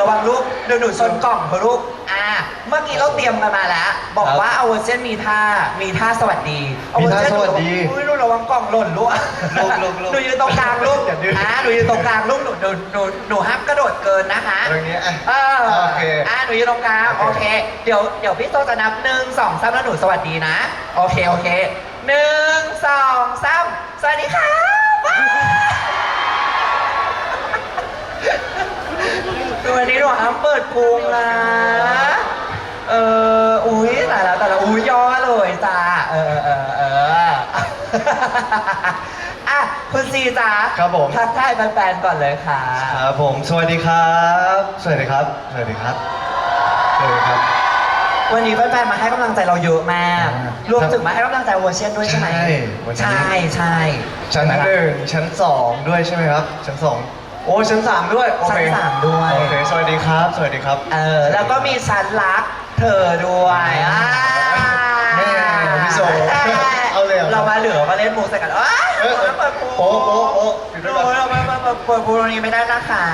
นูระวังลูกเดี๋ยวหนูชนกล่องเถอะลูก อ่า เมื่อกี้เราเตรียมกันมาแล้ว บอกครับว่าเอาเวอร์ชันมีท่า มีท่าสวัสดีเอมีท่าเอร์ชันสวัสดีหนูอุ้ยหนูระวังกล่องหล่นลูกลูกลูกลูกหนูยืนตรงกลางลูกอย่าดื้ออ่ อ่าหนูยืนตรงกลางลูกหนูหนูหนูหนูห้ามกระโดดเกินนะคะตรงนี้อะ เออโอเคอ่าหนูยืนตรงกลางโอโอเค เค เดี๋ยว เดี๋ยวพี่โตจะนับหนึ่งสองสามแล้วหนูสวัสดีนะ โอเค โอเคหนึ่งสองสามสวัสดีค่ะว้าววันนี้หนูห้าม เปิดพุงนะ เออ อุ้ยแต่ละแต่ละอุ้ยย่อเลยจ้า เออเออเอออะคุณซีจ้าครับผม ทักทายแฟนๆก่อนเลยค่ะ ครับผม สวัสดีครับ สวัสดีครับ สวัสดีครับ สวัสดีครับ วันนี้แฟนๆมาให้กำลังใจเราเยอะมากอ่ารวมถึงมาให้กำลังใจวอเชียนด้วยใช่ไหมใช่วันนี้ ใช่ใช่ชั้นหนึ่งชั้นสองด้วยใช่ไหมครับ ชั้นสอง โอ้ชั้นสามด้วยโอชั้เคนสามด้วย โอเคสวัสดีครับ สวัสดีครับเออ แล้วก็มีชั้นรักเธอด้วยอ่าแม่พี่โสเอาเลยเหรอเรามาเหลือมาเล่นมูใส่กันเอ้ยเออเออเปิดปูโป๊ะโป๊ะโป๊ะอยู่ด้วยกันโอ้ยเรามามามาเปิดปูตรงนี้ไม่ได้นะคะ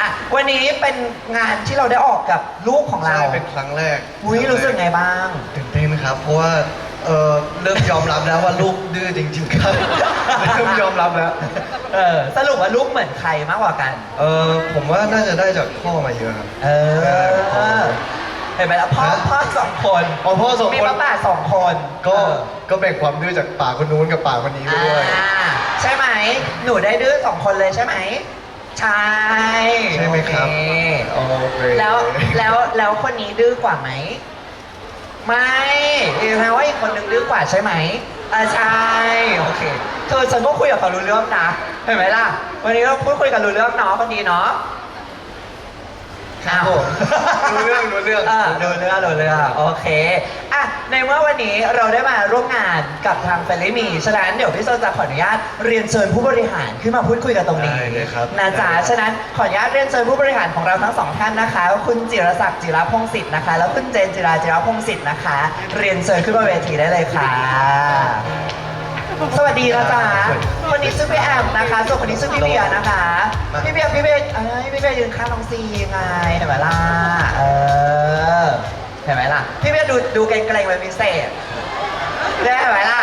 อะวันนี้เป็นงานที่เราได้ออกกับลูกของเราใช่เป็นครั้งแรกอุ้ยรู้สึกไงบ้าง ตื่นเต้นครับ เพราะว่า เออเริ่มยอมรับแล้วว่าลูกดื้อจริงๆครับ เริ่มยอมรับแล้ว เออสรุปว่าลูกเหมือนใครมากกว่ากัน เออผมว่าน่าจะได้จากพ่อมาเยอะครับ เออ เห็นไหมล่ะพ่อฮะ พ่อสองคนอ๋อพ่อสองมีคน ป้าป่าสองคนก็เออก็แบ่งความดื้อจากป่าคนนู้นกับป่าคนนี้ไปด้วย อ่าใช่ไหม หนูได้ดื้อสองคนเลยใช่ไหม ใช่ใช่ไหมครับ โอเค โอเคแล้วแล้วแล้วคนนี้ดื้อกว่าไหม ไม่แปลว่าอีกคนนึงดื้อกว่าใช่ไหมอ่าใช่โอเคเธอฉันก็คุยกับเขารู้เรื่องนะเห็นไหมล่ะ วันนี้เราพูดคุยกันรู้เรื่องเนาะคนดีเนาะ ครับผม รู้เรื่องรู้เรื่อง อ่ารู้เรื่องรู้เรื่องโอเคอะในเมื่อวันนี้เราได้มาร่วมงานกับทางเฟลลี่มีฉะนั้นเดี๋ยวพี่โซจะขออนุญาตเรียนเชิญผู้บริหารขึ้นมาพูดคุยกันตรงนี้ได้เลยครับ นะจ๊ะได้เลยฉะนั้นขออนุญาตเรียนเชิญผู้บริหารของเราทั้งสองท่านนะคะ คุณจิรศักดิ์จิรพงศิษฐ์นะคะ แล้วคุณเจนจิราจิรพงศิษฐ์นะคะ เรียนเชิญขึ้นมาเวทีได้เลยค่ะ สวัสดีนะจ๊ะ คนนี้ชื่อพี่แอมนะคะส่วนคนนี้ชื่อพี่เบียร์นะคะ พี่เบียร์พี่เบียร์เอ้ยพี่เบียร์ยืนข้างน้องซีไงเห็นไหมล่ะเออเห็นไหมล่ะ พี่เบียร์ดูดูเกรงๆเป็นพิเศษได้เห็นไหมล่ะ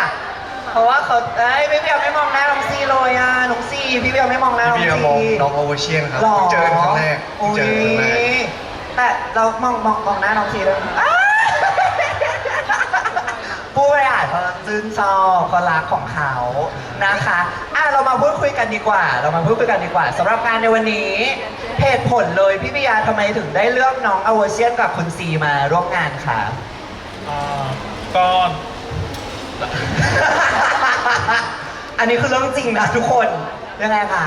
เพราะว่าเขาเอ้ยพี่เบียร์ไม่มองหน้าน้องซีเลยอะน้องซีพี่เบียร์ไม่มองหน้าน้องพี่ซีเบียร์มองน้องโอเวอร์เชียนครับหรอเพิ่งเจอกันครั้งแรกเพิ่งอุ้เจอกันครั้งแรกยแต่เรามองมองมองหน้าน้องซีเลยอ้าวผู้บริหาร เขาชื่นชอบเขารักของเขานะคะอะเรามาพูดคุยกันดีกว่า เรามาพูดคุยกันดีกว่าสำหรับงานในวันนี้เหตุผลเลยพี่ปิยาทำไมถึงได้เลือกน้องอเวอร์เชียนกับคุณซีมาร่วมงานคะอ่าก็ อันนี้คือเรื่องจริงนะทุกคนยังไงคะ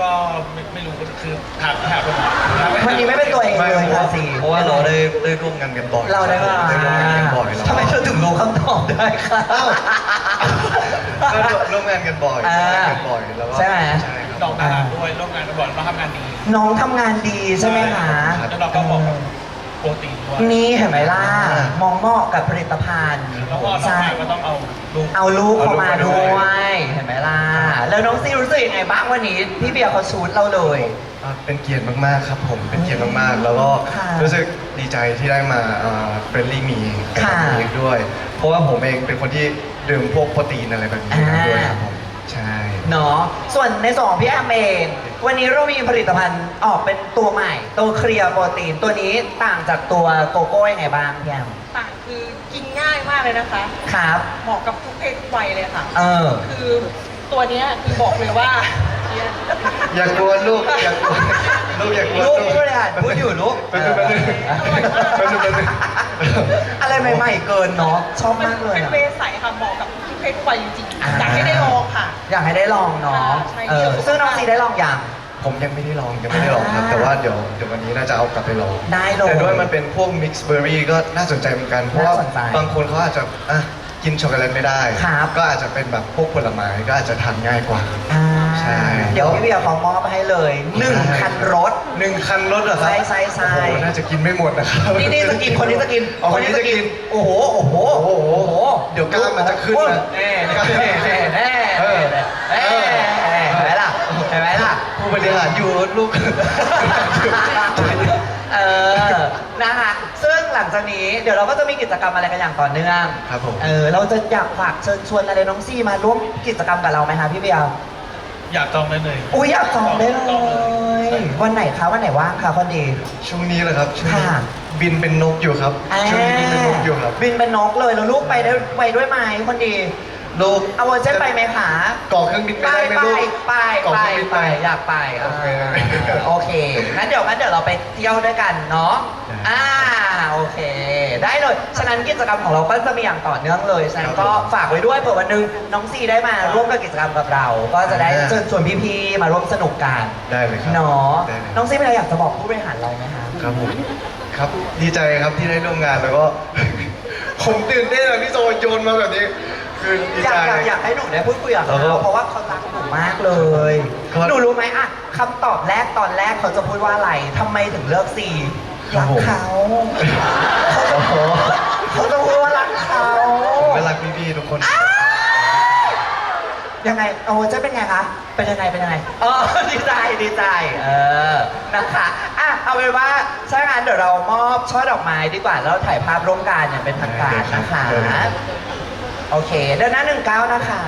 ก็ไม่ไม่รู้คือถามถามผมถามวันนี้ไม่เป็นตัวเองไม่เลยเพราะค่ะว่าซีเพราะว่าเราได้ได้ร่วมงานกันบ่อยเราได้มาได้ร่วมงานกันบ่อยแล้วทำไมเธอถึงรู้คำตอบได้คะอ้าวก็ร่วมงานกันบ่อยอ่าร่วมงานกันบ่อยแล้วก็ใช่ไหม ใช่ครับ ดอกดาราด้วยร่วมงานกันบ่อยเราทำงานดีน้องทำงานดีใช่ไหมคะ แล้วเราก็บอกกับโปรตีนด้วยนี่เห็นไหมล่ะ มองเหมาะกับผลิตภัณฑ์แล้วก็น้องใช่ชายก็ต้องเอาลูกเอาลูกเข้ามาด้วย เห็นไหมล่ะ แล้วน้องซีรู้สึกยังไงบ้างวันนี้ พี่เบียร์เขาชูดเราเลย อ่าเป็นเกียรติมากๆครับผม เป็นเกียรติมากๆ แล้วก็ค่ะรู้สึกดีใจที่ได้มาเฟรนลี่มีกับค่ะ เองด้วย เพราะว่าผมเองเป็นคนที่ดื่มพวกโปรตีนอะไรแบบนี้อ่าด้วยครับผม ใช่ เนาะส่วนในส่วนของพี่แอมเอง วันนี้เรามีผลิตภัณฑ์ออกเป็นตัวใหม่ ตัวเคลียร์โปรตีน ตัวนี้ต่างจากตัวโกโก้ยังไงบ้างพี่แอมต่างคือกินง่ายมากเลยนะคะ ครับ เหมาะกับทุกเพศทุกวัยเลยค่ะ เออ คือตัวเนี้ยคือบอกเลยว่า อย่ากลัวลูกอย่ากลัวลูกอย่ากลัวลูกผู้บริหารพูดอยู่ลูกแป๊บนึงแป๊บนึงแป๊บนึงแป๊บนึงอะไรใหม่ๆเกินเนาะชอบมากเลยเป็นอะเวย์ใสค่ะเหมาะกับทุกเพศทุกวัยจริงอ่าๆอยากให้ได้ลองค่ะ อยากให้ได้ลองเนาะใช่เออใช่ซึ่งน้องซีได้ลองอย่าง ผมยังไม่ได้ลองยังไม่ได้ลองครับอ่าแต่ว่าเดี๋ยวเดี๋ยววันนี้น่าจะเอากลับไปลองได้เลยแต่ด้วยมันเป็นพวกมิกซ์เบอร์รี่ก็น่าสนใจเหมือนกันเพราะว่าน่าสนใจบางคนเขาอาจจะอะกินช็อกโกแลตไม่ได้ ครับ ก็อาจจะเป็นแบบพวกผลไม้ก็อาจจะทานง่ายกว่า อ่าใช่ เดี๋ยวพี่เบียร์เขามอบให้เลยหนึ่งคันรถ หนึ่งคันรถเหรอครับใช่ใช่ใช่ โอ้โหน่าจะกินไม่หมดนะครับนี่นี่จะกินคนนี้จะกินอ๋อคนนี้จะกิน โอ้โหโอ้โหโอ้โหเดี๋ยวกล้ามมันจะขึ้นนะแน่แน่แน่แน่ เออ แน่เห็นไหมล่ะเห็นไหมล่ะ ผู้บริหารอยู่ลูก เออ นะคะ ซึ่งหลังจากนี้เดี๋ยวเราก็จะมีกิจกรรมอะไรกันอย่างต่อเนื่องครับผม เออ เราจะอยากฝากเชิญชวนอะไรน้องซี่มาร่วมกิจกรรมกับเราไหมคะพี่เบียร์อยากจองได้เลยอุ้ยอยากจองได้เลจองเลย วันไหนคะวันไหนว่างคะคนดี ช่วงนี้แหละครับช่วงนี้ค่ะ บินเป็นนกอยู่ครับ ช่วงนี้บินเป็นนกอยู่ครับ บินเป็นนกเลยแล้วลูกไปได้ไปด้วยไหมคนดี ลูกเอาวนเช่นไปไหมคะก่อเครื่องบินไปไปได้ไหมไปลูก ไปก่อไปเครื่องบินไปไปอยากไปอ่าโอเคโอเคงั้นเดี๋ยวงั้นเดี๋ยวเราไปเที่ยวด้วยกันเนาะได้ อ่าโอเค ได้เลยฉะนั้นกิจกรรมของเราก็จะมีอย่างต่อเนื่องเลยฉะนั้นก็ฝากไว้ด้วยเผื่อวันหนึงน้องซีได้มาร่วมกับกิจกรรมกับเรา ก็จะได้เชิญชวนพี่ๆมาร่วมสนุกกันได้เลยครับเนาะได้เลยน้องซีมีอะไรอยากจะบอกผู้บริหารเราไหมคะ ครับผมครับดีใจครับที่ได้ร่วมงานแล้วก็ ผมตื่นเต้นอะพี่โซโยนมาแบบนี้ คือดีอยาใจ กอยากอยากให้หนูได้พูดคุยกับแล้วก็เขาเพราะว่าเขารักหนูมากเลย ครับ หนูรู้ไหมอะคำตอบแรกตอนแรกเขาจะพูดว่าอะไรทำไมถึงเลิกซีครัรับกผมเขาโอ้โหเขาจะพูดว่ารักเขาผมก็รักพี่ๆทุกคนยังไงโอ้จะเป็นไงคะเป็นยังไงเป็นยังไงเออดีใจดีใจเออนะคะอะเอาเป็นว่าถ้างั้นเดี๋ยวเรามอบช่อดอกไม้ดีกว่าแล้วถ่ายภาพร่วมกันอย่างเป็นทางการนะคะ โอเค เดินหน้าหนึ่งเก้านะคะ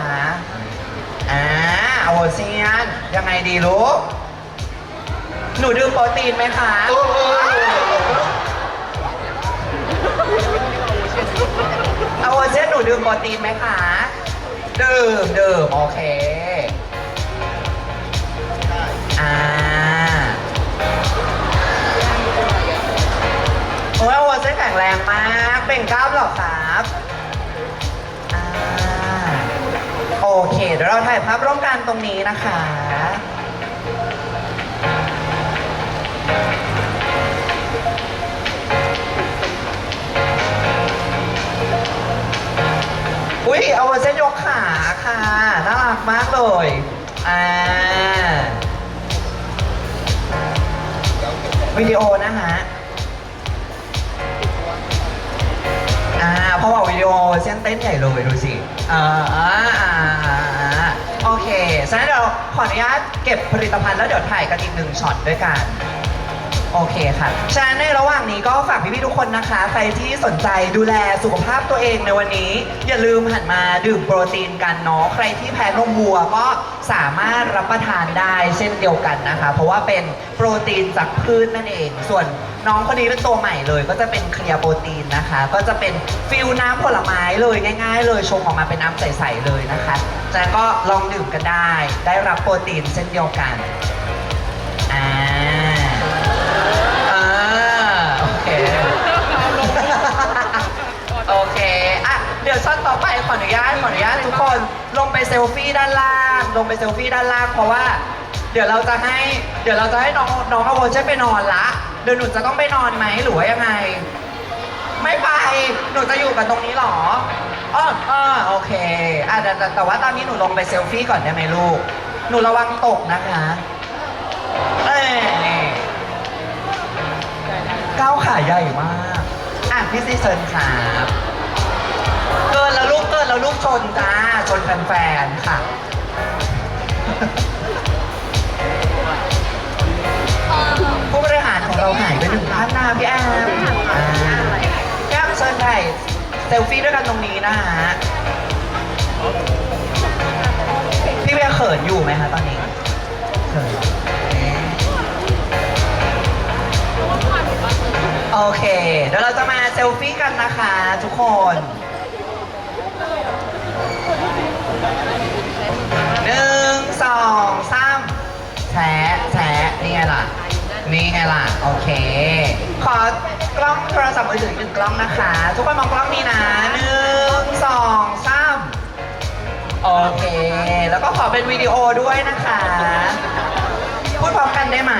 อ่าโอเซียน ยังไงดีลูก หนูดื่มโปรตีนไหมคะโอ้โหเอาโอเซียนหนูดื่มโปรตีนไหมคะ ดื่มดื่มโอเค อ่าโอ้ยโอเซียนแข็งแรงมากเบ่งกล้ามเหรอครับ เคเดี๋ยวเราถ่ายภาพร่วมกันตรงนี้นะคะอุ้ยเอาเส้นยกขาค่ะน่ารักมากเลยอ่าวิดีโอนะฮะอ่าพอบอกวิดีโอเส้นเต้นใหญ่เลยดูสิ อ่าอ่าอ่าโอเคฉะนั้นเราขออนุญาตเก็บผลิตภัณฑ์แล้วเดี๋ยวถ่ายกันอีกหนึ่งช็อตด้วยกัน โอเคค่ะ ฉะนั้นในระหว่างนี้ก็ฝากพี่ๆทุกคนนะคะ ใครที่สนใจดูแลสุขภาพตัวเองในวันนี้ อย่าลืมหันมาดื่มโปรตีนกันเนาะ ใครที่แพ้นมวัวก็สามารถรับประทานได้เช่นเดียวกันนะคะ เพราะว่าเป็นโปรตีนจากพืชนั่นเอง ส่วนน้องคนนี้เป็นตัวใหม่เลย ก็จะเป็นเคลียร์โปรตีนนะคะ ก็จะเป็นฟิลน้ำผลไม้เลยง่าย ๆ เลยชงออกมาเป็นน้ำใสๆเลยนะคะฉะนั้นก็ลองดื่มกันได้ ได้รับโปรตีนเช่นเดียวกัน ขออนุญาตขออนุญาตทุกคนลงไปเซลฟี่ด้านล่าง ลงไปเซลฟี่ด้านล่าง เพราะว่า เดี๋ยวเราจะให้เดี๋ยวเราจะให้น้องน้องอโวเช่ไปนอนละเดี๋ยวหนูจะต้องไปนอนไหมหรือว่ายังไง ไม่ไปหนูจะอยู่กันตรงนี้หรออ๋ออ๋อโอเคอะแต่แต่แต่ว่าตอนนี้หนูลงไปเซลฟี่ก่อนได้ไหมลูก หนูระวังตกนะคะเอ้ก้าวขาใหญ่มาก อะพี่ซีเซินครับ แล้วลูกเกินแล้วลูกชนจ้า ชนแฟนๆค่ะผู้บริหารของเราหายไปหนึ่งท่านนะพี่แอมอ่าพี่แอมเชิญถ่ายเซลฟี่ด้วยกันตรงนี้นะฮะ พี่เบียร์เขินอยู่ไหมคะตอนนี้เขินโอเค เดี๋ยวเราจะมาเซลฟี่กันนะคะทุกคน หนึ่งสองสามแฉะแฉะนี่ไงล่ะ นี่ไงล่ะ โอเค ขอกล้องโทรศัพท์มือถือหนึ่งกล้องนะคะ ทุกคนมองกล้องนี้นะหนึ่งสองสามโอเค แล้วก็ขอเป็นวิดีโอด้วยนะคะ พูดพร้อมกันได้ไหม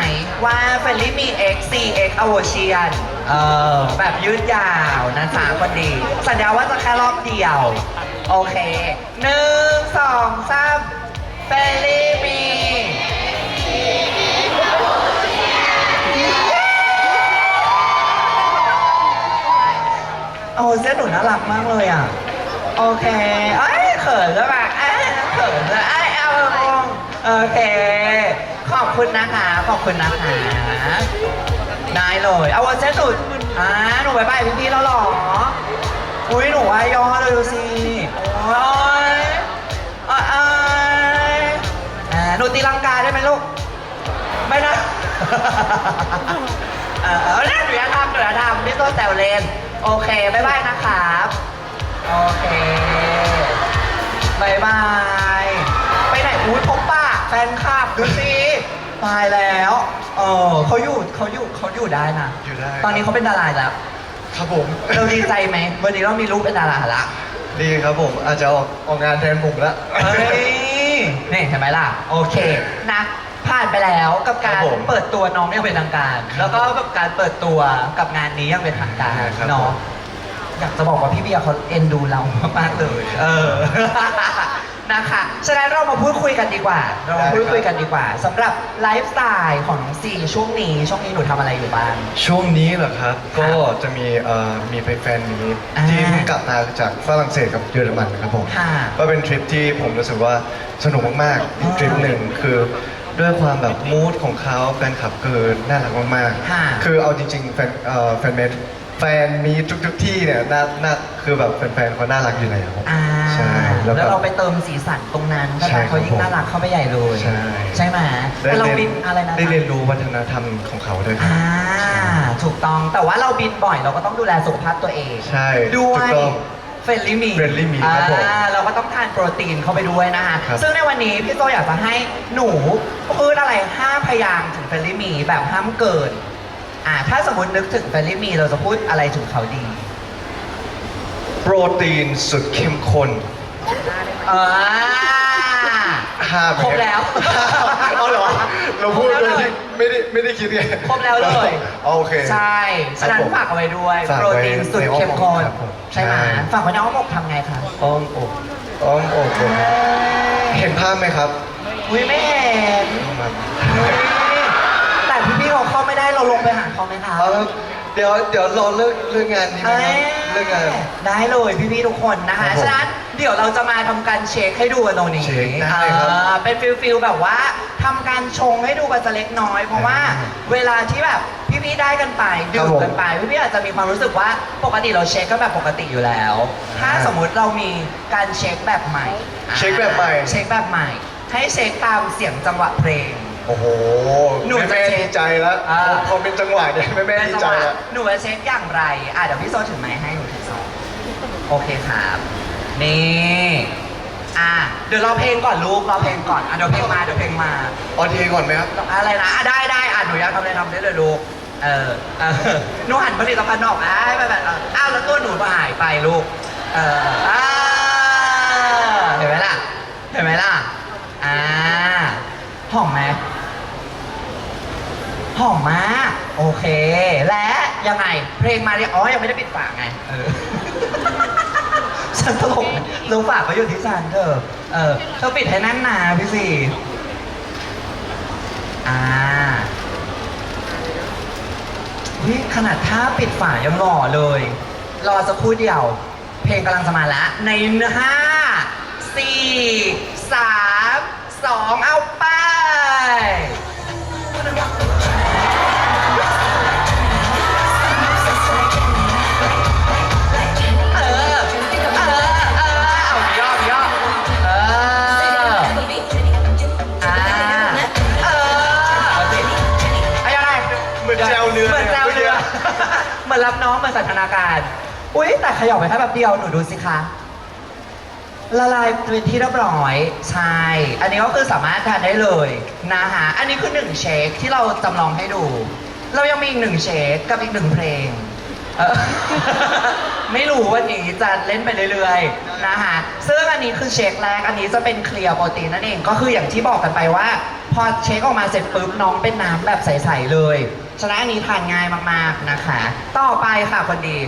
ว่าเฟลลี่มี X C X a v o c i a n เออแบบยืดยาวนะคะคนดี สัญญาว่าจะแค่รอบเดียว โอเคหนึ่งสองสามเฟลลี่มี โอ้เส้นหนูน่ารักมากเลยอะ โอเคเอ้ยเขินแล้วแบบเอ้ยเขินแล้วเอ้ยเอาลงโอเค ขอบคุณนะคะ ขอบคุณนะคะ ได้เลย เอาเส้นสุดอ่าหนูบายบายพี่ๆแล้วเหรอ อุ้ยหนูอายอเลยดูสิ หนูตีลังกาได้ไหมลูก ไม่นะ เออเออหนูอยากทำหนูอยากทำพี่โซแซวเลน โอเคบายบายนะครับ โอเคบายบาย ไปไหนอุ้ยพบปะแฟนคลับดูสิตายแล้ว เออเขาอยู่เขาอยู่เขาอยู่ได้นะอยู่ได้ ตอนนี้เขาเป็นดาราแล้ว ครับผมเราดีใจไหมวันนี้เรามีลูกเป็นดาราละดีครับผม อาจจะออกออกงานแทนผมละ เฮ้ย นี่เห็นไหมล่ะ โอเคนะผ่านไปแล้วกับการครับผมเปิดตัวน้องอยังเป็นทางการ แล้วก็กับการเปิดตัวกับงานนี้อยังเป็นทางการครับ เนาะอยากจะบอกว่าพี่เบียร์เขาเอ็นดูเรามากๆเลย เออ นะคะฉะนั้นเรามาพูดคุยกันดีกว่า เรามาพูดคุยกันดีกว่าสำหรับไลฟ์สไตล์ของน้องซีช่วงนี้ ช่วงนี้หนูทำอะไรอยู่บ้าง ช่วงนี้เหรอครับ ก็จะมีเอ่อมีไปแฟนมีตอ่าที่เพิ่งกลับมาจากฝรั่งเศสกับเยอรมันครับผม ค่ะก็เป็นทริปที่ผมรู้สึกว่าสนุกมากๆอีกอ่าทริปหนึ่งคือด้วยความแบบมูดของเขาแฟนคลับคือน่ารักมากค่ะ ๆ คือเอาจริงๆแฟนเอ่อแฟนเมทแฟนมีทุกๆที่เนี่ยน่าน่าคือแบบแฟนๆเขาน่ารักอยู่แล้ว อ่า ใช่แล้วก็เราไปเติมสีสันตรงนั้นใช่ทำให้เขายิ่ครังบผมน่ารักเข้าไปใหญ่เลยใช่ ใช่ไหมได้แต่เราเรียนบินอะไรนะได้เรียนรู้วัฒนธรรมของเขาด้วยครับอ่าถูกต้องแต่ว่าเราบินบ่อยเราก็ต้องดูแลสุขภาพตัวเอง ใช่ด้วยถูกต้อง เฟรนลี่มี Friendly Meat ครับผมเราก็ต้องทานโปรตีนเข้าไปด้วยนะคะ ครับ ซึ่งในวันนี้พี่โซอยากจะให้หนูพูดอะไรห้าพยางค์ถึงเฟรนลี่มีแบบห้ามเกิน อ่า ถ้าสมมตินึกถึงเฟรนลี่มีเราจะพูดอะไรถึงเขาดี โปรตีนสุดเข้มข้นอ่า ห้าไหมครบแล้วเอาเหรอเราพูดครบโดแล้ยวเลยที่ไม่ได้ไม่ได้คิดไงครบแล้วเลยโอเค ใช่ฉะนั้นครับผมฝากเอาไว้ด้วย ฝากโปรไว้ตีนสุดในอ้อมเข้มข้นครับผมใช่ไหมใช่ ฝากไว้ในอ้อมอกทำไงคะอ้อมอกอ้อมอกผมเห็นภาพไหมครับอุ้ยไม่เห็นมาอุ๊ยแต่พี่พี่ๆเขาเข้าไม่ได้เราลงไปหาเขาไหมคะ เอาเดี๋ยวเดี๋ยวรอเลิกเลิกงานนี้ไหมเอ้ครับ ยเลิกงานได้เลยพี่พี่ๆทุกคนนะคะครับผมฉะนั้นเดี๋ยวเราจะมาทำการเช็คให้ดูกันตรงนี้เช็คได้ครับอ่าเป็นฟิลฟิลแบบว่าทำการชงให้ดูกันจะเล็กน้อย เพราะว่าอ่าเวลาที่แบบพี่พี่ๆได้กันไปดื่ครัมบผมกันไปพี่พี่ๆอาจจะมีความรู้สึกว่าปกติเราเช็คก็แบบปกติอยู่แล้ว ถ้าอ่าสมมุติเรามีการเช็คแบบใหม่เช็คแบบใหม่ เช็คแบบใหม่ ให้เช็คตามเสียงจังหวะเพลง โอ้โหหนูจะแม่เช็คดีใจแล้วอ่า พอเป็นจังหวะเนี่ยแม่แม่ดีใจแล้วหนูจะเช็คอย่างไร อะเดี๋ยวพี่โซถือไม้ให้หนูถือสองโอเคครับ นี่ อะเดี๋ยวเราเพลงก่อนลูกเราเพลงก่อน อะเดี๋ยวเพลงมาเดี๋ยวเพลงมา ออนเทก่อนไหมครับอะไรนะอะได้ได้อะหนูอยากทำอะไรทำได้เลยลูก เออเออหนูหันผลิตภัณฑ์ออกอะไปแบบเอออ้าวแล้วตัวหนูก็หายไปลูก เอออ่าเห็นไหมล่ะ เห็นไหมล่ะ อ่าหอมไหม หอมมาก โอเค และยังไง เพลงมาเนี่ยอ๋อ ยังไม่ได้ปิดฝาไง เออ ฉันตลกรู้ฝากไว้อยู่ที่ฉันเธอะเออเธอปิดให้แน่นหนาพี่สี่อ่าวิขนาดถ้าปิดฝายังหล่อเลย รอสักครู่เดียว เพลงกำลังจะมาแล้ว ในห้าสี่สามสองเอาไป อนรับน้องเหมือนสันทนาการ อุ้ยแต่ขยับไปแค่แบบเดียวหนูดูสิคะ ละลายเป็นที่เรียบร้อยใช่อันนี้ก็คือสามารถทานได้เลยนะคะอันนี้คือหนึ่งเชคที่เราจำลองให้ดู เรายังมีอีกหนึ่งเชคกับอีกหนึ่งเพลงเออไม่รู้วันนี้จะเล่นไปเรื่อยๆนะคะซึ่งอันนี้คือเชคแรก อันนี้จะเป็นเคลียร์โปรตีนนั่นเอง ก็คืออย่างที่บอกกันไปว่า พอเช็คออกมาเสร็จปุ๊บน้องเป็นน้ำแบบใสๆเลย ฉะนั้นอันนี้ทานง่ายมากๆนะคะ ต่อไปค่ะคนดี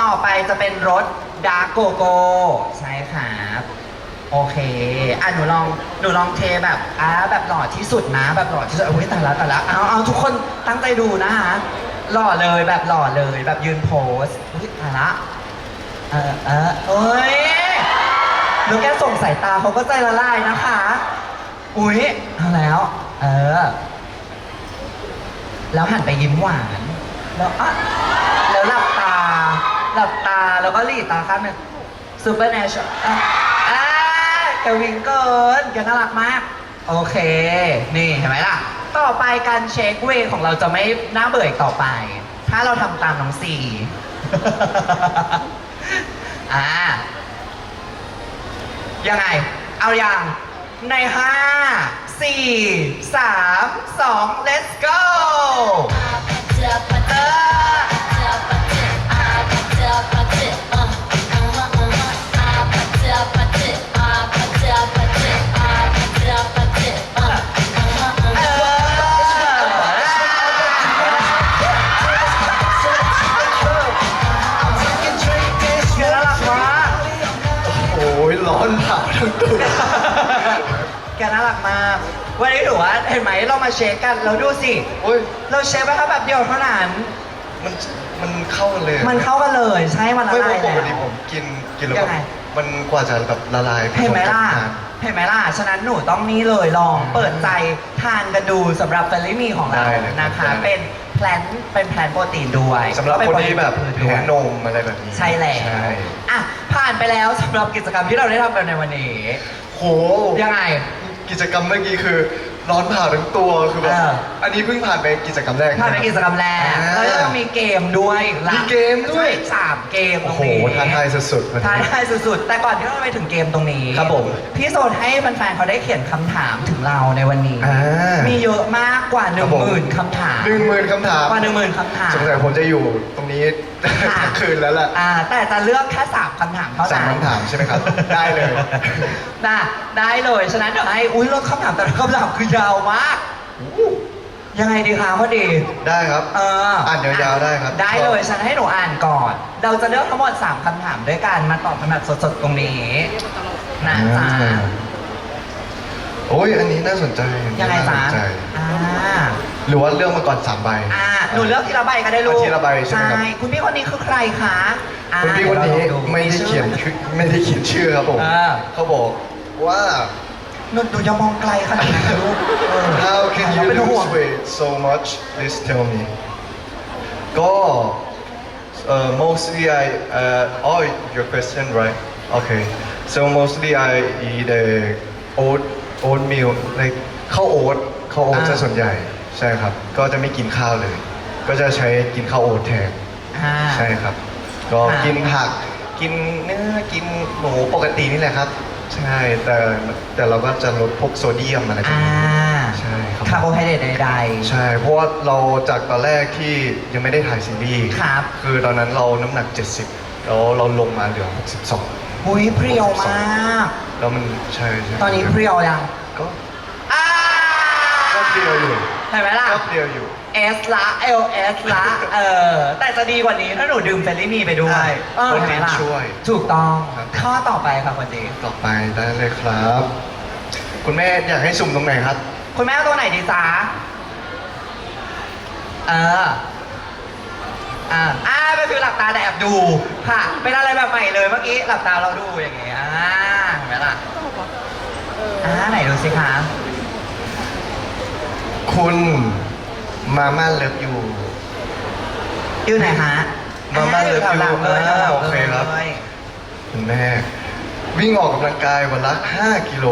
ต่อไปจะเป็นรสดาร์กโกโก้ใช่ครับโอเค อะหนูลอง หนูลองเทแบบอ่าแบบหล่อที่สุดนะ แบบหล่อที่สุดเอาไว้ยแต่ละแต่ละเอาเอาทุกคนตั้งใจดูนะคะ หล่อเลยแบบหล่อเลยแบบยืนโพสอุ้ยแต่ละ เออเออเอ้ยหนูแค่ส่งสายตาเขาก็ใจละลายนะคะ อุ้ยเอาแล้ว เออ แล้วหันไปยิ้มหวาน แล้วอะแล้วหลับตา หลับตาแล้วก็หลีตาข้างหนึ่งซูเปอร์เนชั่นอะอะแกวิงเกินแกน่ารักมาก โอเค นี่เห็นไหมล่ะ ต่อไปการเช็คเวของเราจะไม่น่าเบื่ออีกต่อไป ถ้าเราทำตามน้องสี่อ่ายังไง เอาอย่างใน5 4 3 2 let's go เออ แกน่ารักมากวันนี้ถือว่าเห็นไหมเรามาเช็คกันเราดูสิ โอ้ยเราเช็คไปแค่แบบเดียวเท่านั้น มันมันเข้ากันเลยมันเข้ากันเลยใช่มันละไม่ลายปแล้กติวผมกินกินแล้วยัแบงไง บมันกว่าจะแบบละลายเห็นไหมล่ะผสกันนานเห็นไหมล่ะ ฉะนั้นหนูต้องนี่เลยลองเปิดใจทานกันดูสำหรับเฟรนลี่มีของเราได้เลยครับนะคะ ได้ เป็นแพลนเป็นแพลนโปรตีนด้วยสำหรับเป็นคนโปรตีที่แบบพืชด้แพ้วยนมอะไรแบบนี้ใช่แล้วใช่อะผ่านไปแล้วสำหรับกิจกรรมที่เราได้ทำกันในวันนี้ โห ยังไง กิจกรรมเมื่อกี้คือร้อนเผาทั้งตัวคือแบบเอออันนี้เพิ่งผ่านไปกิจกรรมแรก ผ่านไปกิจกรรมแรกอ่าแล้วยังมีเกมด้วยหลังมีเกมด้วย ใช่สามเกมตโอ้รงโหนี้ท้าทายสุดๆวันท้านี้ ทายสุดๆ แต่ก่อนที่เราจะไปถึงเกมตรงนี้ครับผมพี่โซนให้แฟนๆเขาได้เขียนคำถามถึงเราในวันนี้ อ่ามีมีเยอะมากกว่าหนึ่ครังบผม หมื่นคำถามหนึ่งหมื่นคำถามกว่าหนึ่งหมื่นคำถาม สงสัยผมจะอยู่ตรงนี้ ค่ะทั้งคืนแล้วล่ะอ่าแต่จะเลือกแค่สามคำถามเท่านั้นสามคำถามใช่ไหมครับ ได้เลยได้ได้เลยฉะนั้นเดี๋ยวให้อุ้ยเลือกคำถามแต่ละคำถามคือยาวมากอู้ยังไงดีคะพอดีได้ครับ เอออ่านยาวๆได้ครับ ได้เลยฉันให้หนูอ่านก่อน เราจะเลือกทั้งหมด3คำถามด้วยกันมาตอบกันแบบสดๆตรงนี้นะจ๊ะ อ่า โอ้ยอันนี้น่าสนใจยังไงจ๊ะน่าสนใจอ่าหรือว่าเลือกมาก่อนสามใบ อ่าหนูเลือกทีละใบก็ได้ลูกเอาทีละใบใช่ไหมครับ คุณพี่คนนี้คือใครคะอ่าคุณพี่คนนี้เดี๋ยวเราลองไม่ได้เขียนชื่อไม่ได้เขียนชื่อครับผมอ่า เขาบอกว่า หนูหนูจะมองไกลขนาดนั้นนะลูกเออ How can เรา you เป็นห่วง lose weight so much please tell me ก็เอ่อ mostly I uh, oh your question right okay so mostly I eat a oat oatmeal like ข้าวโอ๊ตข้าวโอ๊ตอ่า จะส่วนใหญ่ใช่ครับ ก็จะไม่กินข้าวเลย ก็จะใช้กินข้าวโอ๊ตแทนอ่า ใช่ครับ ก็ค่ะ กินผักกินเนื้อกินหมูปกตินี่แหละครับ ใช่แต่แต่เราก็จะลดพวกโซเดียมอะไรพวกอ่านี้ใช่ครับ คาร์โบไฮเดรตใดใช่ เพราะว่าเราจากตอนแรกที่ยังไม่ได้ถ่ายซีรีส์ครับ คือตอนนั้นเราน้ำหนัก 70 แล้วเราลงมาเหลือ 62ๆ อุ้ยเพรียวมาก แล้วมันใช่ใช่ตอนนี้เพรียวยังก็อ่าก็เดียวอยู่เห็นไหมล่ะก็เดียวอยู่ S ละ L S ละเออแต่จะดีกว่านี้ถ้าหนูดื่มเฟรนลี่มีไปด้วยอะเออโปรเห็นตีไหมนล่ะช่วย ถูกต้องครับ ข้อต่อไปค่ะคนดีต่อไปได้เลยครับ คุณแม่อยากให้สุ่มตรงไหนครับ คุณแม่เอาตัวไหนดีจ๊ะเออ อ่าอ่าไปฟิวหลับตาแต่แอบดูค่ะ เป็นอะไรแบบใหม่เลยเมื่อกี้หลับตาเราดูอย่างเงี้ยอ่าเห็นไหมล่ะอ่าไหนดูสิคะคุณมาม่าเลิฟยูอยู่ไหนฮะมาม่าอยู่แถวหลังเลยเลิฟยูแถวหลังโอเคครับเลยคุณแม่วิ่งออกกำลังกายวันละ 5 กิโล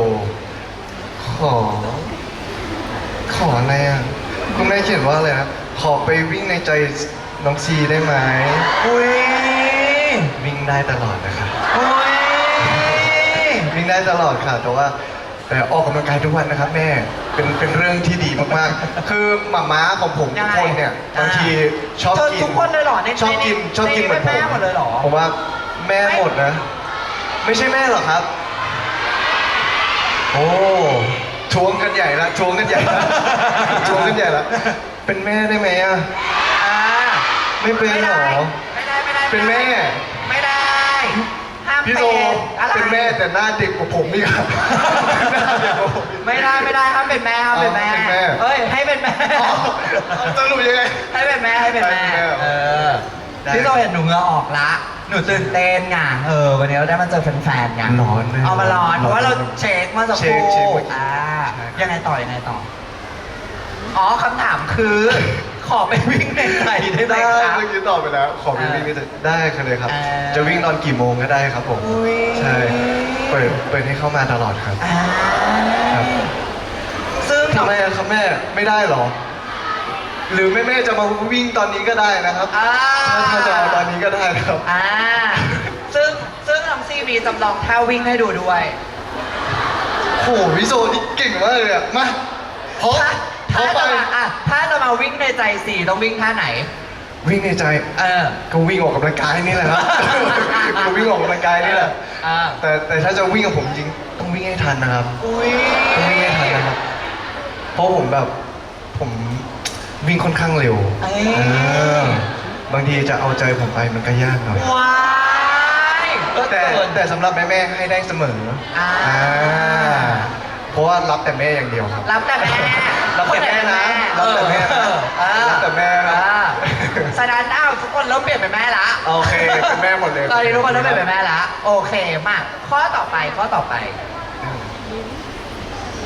ขอ ขออะไรอะ คุณแม่เขียนว่าอะไรครับ ขอไปวิ่งในใจ น้องซีได้ไหมอุ้ยวิ่งได้ตลอดนะครับอุ้ยวิ่งได้ตลอดค่ะ แต่ว่าแต่ออกกำลังกายทุกวันนะครับ แม่ เป็นเป็นเรื่องที่ดีมากๆ คือหมาม้าของผมทุกคนเนี่ยบางทีชอบเธอกินทุกคนเลยเหรอในชอบกินในชอบกินเหมือนผในแม่หมดเลยเหรอผมว่าแม่หมดนะ ไม่ใช่แม่หรอกครับ โอ้ทวงกันใหญ่ละทวงกันใหญ่ละทวงกันใหญ่ละเป็นแม่ได้ไหมอะอ่า ไม่เป็นเหรอไม่ได้ไม่ได้เป็นแม่ ไม่ได้ห้ามพี่เป็โซนอะไรเป็นแม่แต่หน้าเด็กกว่าผมนี่ครับหน้าเด็กกว่าผมอีก ไม่ได้ไม่ได้ห้ามเป็นแม่ห้ามเป็นแม่อ๋อเป็นแม่ เอ้ยให้เป็นแม่อ๋อสรุปยังไง ให้เป็นแม่ให้เป็นแม่ให้เป็นแม่ เออได้พี่โซเห็นหนูเหงือออกละหนูตื่นเต้นไงเออวันนี้เราได้มาเจอแฟนๆไงร้อนเลยเอามาร้อนเพราะว่าเราเช็คมาสักคเช็รู่คเช็คเมื่อกี้อ่าใช่ครับ ยังไงต่อยังไงต่อ อ๋อคำถามคือ ขอไปวิ่งในใจได้ไหมได้ครับ เมื่อกี้ตอบไปแล้ว ขอวิ่งเออวิ่งได้ได้ครับเลยครับเออจะวิ่งตอนกี่โมงก็ได้ครับผม อุ๊ยใช่ เปิดเปิดให้เข้ามาตลอดครับ อ่าครับ ซึ่งทำไมอะครับแม่ไม่ได้เหรอ หรือแม่แม่ๆจะมาวิ่งตอนนี้ก็ได้นะครับอ่าถ้าถ้าจะเอาตอนนี้ก็ได้นะครับ อ่า ซึ่งซึ่งน้องซีมีจำลองท่าวิ่งให้ดูด้วยโหวิโซนี่เก่งมากเลยอะมาพร้อมถ้าพร้อ ถ้ามไปจะมาอะถ้าจะมาวิ่งในใจสี่ต้องวิ่งท่าไหน วิ่งในใจ เออ ก็วิ่งออกกำลังกายนี่แหละครับ ก็วิ่งออกกำลังกายนี่แหละ อ่า แต่แต่ถ้าจะวิ่งกับผมจริงต้องวิ่งให้ทันนะครับ อุ้ยต้องวิ่งให้ทันนะครับ เพราะผมแบบผมวิ่งค่อนข้างเร็วเอ้ย เออบางทีจะเอาใจผมไปมันก็ยากหน่อย ว้ายก็แต่เกินแต่สำหรับแม่แม่ๆให้ได้เสมออาอ่าเพ ราะว่ารับแต่แม่อย่างเดียวครับ รับแต่แม่รับแต่แม่นะครับแต่แม่นะเออรับแต่แม่นะ เออฉะนั้นอ้าวทุกคนเริ่มเปลี่ยนเป็นแม่ละโอเคเป็นแม่หมดเลยตอนนี้ทุกคนเริ่มเปลี่ยนเป็นแม่ละโอเคมาข้อต่อไปข้อต่อไป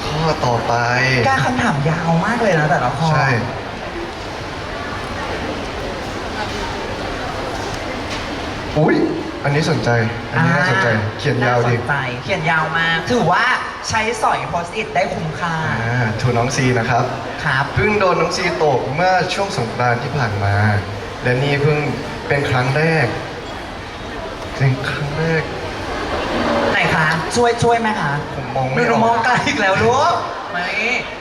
ข้อต่อไปการคำถามยาวมากเลยนะแต่ละข้อใช่ อุ้ย อันนี้สนใจ อันนี้น่าสนใจ เขียนยาวดิน่สนใจเขียนยาวมากถือว่าใช้สอยโพสต์อิทได้คุ้มค่าอ่าถูกน้องซีนะครับ ครับ เพิ่งโดนน้องซีตกเมื่อช่วงสงกรานต์ที่ผ่านมา และนี่เพิ่งเป็นครั้งแรก เป็นครั้งแรก ไหนคะ ช่วยช่วยไหมคะผมมองหไม่นูอมอองกไกลอีกแล้วลูกไม่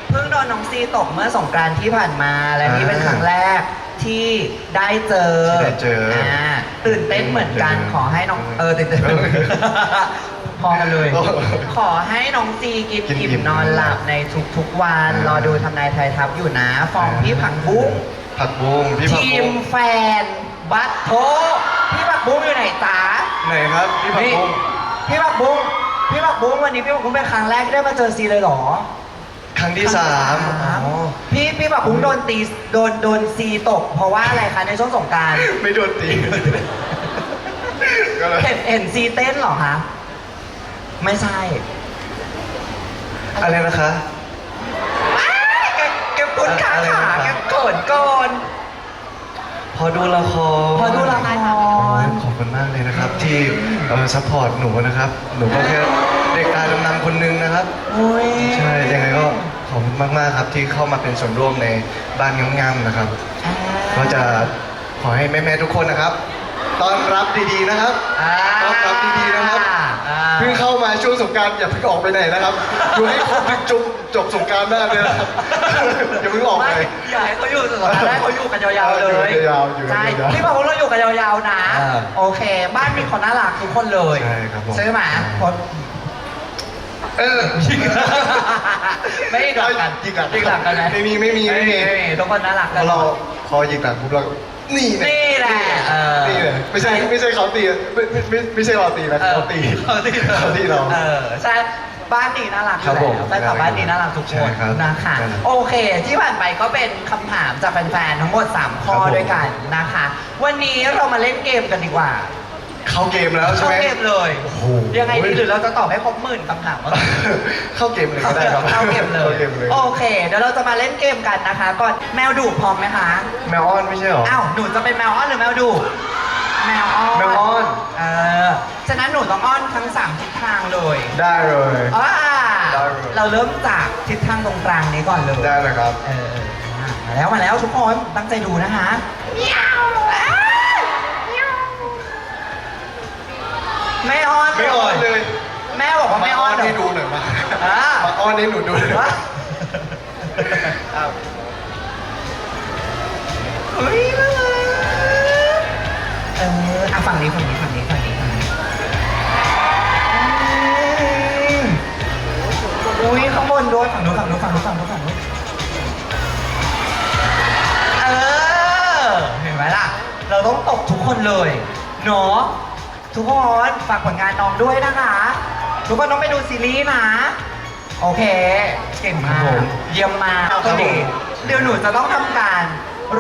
เพิ่งโดนน้องซีตกเมื่อสงกรานต์ที่ผ่านมา และนี่อ่าเป็นครั้งแรก ที่ได้เจอที่ได้เจออ่าตื่นเต้นเหมือนกันเจอขอให้น้องเออตื่นเต้นเออพอกันเลย โอ้ขอให้น้องซีกินกินอิ่อิ่มมนอนหลับในทุกๆวัน อ่ารอดูทำนายไทยทัพอยู่นะฟองอ่าพี่ผักบุ้งผักบุ้งพี่ผักทีบุ้มงแฟน บัตโทพี่ผักบุ้งอยู่ไหนจ๊ะไหนครับพี่ผักบุ้ง พี่ผักบุ้งพี่ผักบุ้งวันนี้พี่ผักบุ้งเป็นครั้งแรกที่ได้มาเจอซีเลยเหรอ ครั้งที่สามครั้งที่สามอ๋อพี่พี่ผักบุ้งโดนตีโดนโดนซีตก เพราะว่าอะไรคะในช่วงสงกรารไม่โดนตีก็เลยเห็นเห็นซีเต้นเหรอคะไม่ใช่อะไรนะคะว้ายแกแกปุ้นขาอะไรขานะครับแกเกินก่อนพอดูละครพอดูละครโอ้ยขอบคุณมากเลยนะครับ ที่เออซัพพอร์ตหนูนะครับ หนูก็แค่เด็กตาดำๆคนนึงนะครับโอ้ย ใช่ยังไงก็ ขอบคุณมากๆครับที่เข้ามาเป็นส่วนร่วมในบ้านงามๆนะครับ ก็จะขอให้แม่ๆทุกคนนะครับต้อนรับดีๆนะครับอ่าต้อนรับดีๆนะครับอ่าเพิ่งเข้ามาช่วงสงกรารอย่าเพิ่งออกไปไหนนะครับอยู่ให้ครบถึงจบจบสงกรารหน้าเลยนะครับอย่าเพิ่งออกไปไม่อยากให้เขาอยู่สุดสัปดาห์ได้เขาอยู่กันยาวๆเลย อยู่กันยาวๆอยู่กันใช่ยาวๆพี่บอกว่าเราอยู่กันยาวๆนะ อ่าโอเค บ้านมีคนน่ารักทุกคนเลยใช่ครับผมใช่ไหมคน เออไม่ได้ดักกันยิงหลังยิงหลังกันไหมไม่มีไม่มีไม่มีทุกคนน่ารักพกัอนเราพอยิงหลังปุ๊บเรานี่นี่แหละเออนี่เลยไม่ใช่ไม่ใช่เขาตีไม่ไม่ไม่ไม่ใช่เราตีนะออเขาตีเขาตีเขาตีเราเออใช่บ้านนี้น่ารักอครัยู่บแล้วผมแฟนคลับบ้านนี้น่ารักทุกคใช่นครับนะคะใช่โอเค ที่ผ่านไปก็เป็นคำถามจากแฟนๆทั้งหมด 3 ข้อครับผมด้วยกันนะคะ วันนี้เรามาเล่นเกมกันดีกว่า เข้าเกมแล้วใช่เข้าไหม เกมเลย โอ้โห ยังไงดีหรือเราจะตอบให้ครบหมื่นคำถามวะ เข้าเกมเลยก็ได้ครับเข้าเกมเลยเข้าเกมเลย โอเค เดี๋ยวเราจะมาเล่นเกมกันนะคะ ก่อนแมวดุพร้อมไหมคะ แมวอ้อนไม่ใช่หรอ อ้าว หนูจะเป็นแมวอ้อนหรือแมวดุ แมวอ้อนแมวอ้อน เออ ฉะนั้นหนูต้องอ้อนทั้งสามทิศทางเลยได้เลยอ่าได้เลย เราเริ่มจากทิศทางตรงกลางนี้ก่อนเลย ได้เลยครับ เอออะมาแล้วมาแล้วทุกคนตั้งใจดูนะคะ ไม่อ้อนไม่อ้อนเลยแม่บอกว่าไม่อ้อนให้เหรดูหน่อยมาอ่า มาอ้อนให้หนูดูหน่อยวะอ้าวเฮ้ยน่ารักเอออะฝั่งนี้ฝั่งนี้ฝั่งนี้ฝั่งนี้ฝั่งนี้อืมอุ้ยข้างบนด้วยฝั่งนู้นฝั่งนู้นฝั่งนู้นฝั่งนู้นฝั่งนู้นเออเห็นไหมล่ะ เราต้องตกทุกคนเลยเนาะ ทุกคนฝากผลงานน้องด้วยนะคะ ทุกคนต้องไปดูซีรีส์นะ โอเค เก่งมากเยี่ยมมากก็ดีเดี๋ยวหนูจะต้องทำการ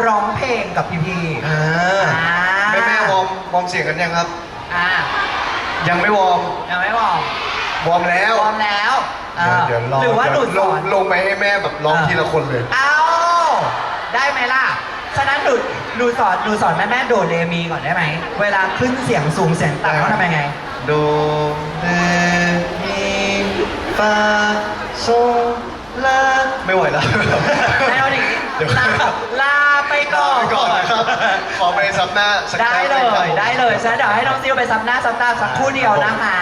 ร้องเพลงกับพี่พีอ่าอ่าแม่แม่วอร์มวอร์มเสียงกันยังครับ อ่ายังไม่วอร์มยังไม่บอกวอร์มแล้วพร้อมแล้วเดี๋ยวเดี๋ยวรอหรือว่าหนูสลองนลงไปให้แม่แบบร้องทีละคนเลย เอ้าได้ไหมล่ะ ฉะนั้นหนูหนูสอนหนูสอนแม่แม่ๆโดเรมีก่อนได้ไหม เวลาขึ้นเสียงสูงเสียงต่ำต้องทำยังไง โดเรมีฟาโซลาไม่ไหวแล้ว ได้เอาดิเดี๋ยว ลาลาไปก่อนไปก่อนนะครับขอไปซับหน้าสักได้แป๊บเลหนึ่งครับยผม ได้เลยฉะนั้นเดี๋ยวให้น้องซิลไปซับหน้าซับตาสักครู่เดียวนะคะ